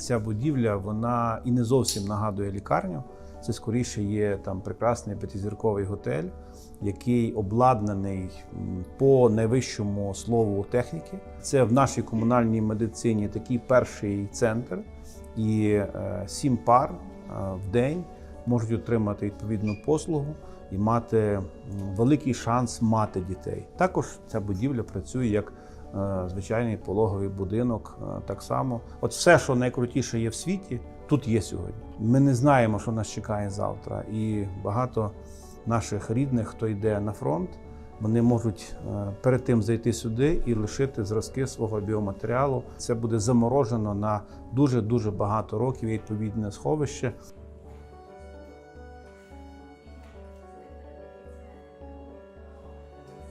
Ця будівля вона і не зовсім нагадує лікарню. Це скоріше є там прекрасний п'ятизірковий готель, який обладнаний по найвищому слову техніки. Це в нашій комунальній медицині такий перший центр, і е, сім пар е, в день можуть отримати відповідну послугу і мати великий шанс мати дітей. Також ця будівля працює як звичайний пологовий будинок. е, Так само, от все, що найкрутіше є в світі, тут є сьогодні. Ми не знаємо, що нас чекає завтра, і багато наших рідних, хто йде на фронт, вони можуть е, перед тим зайти сюди і лишити зразки свого біоматеріалу. Це буде заморожено на дуже дуже багато років. і Відповідне сховище.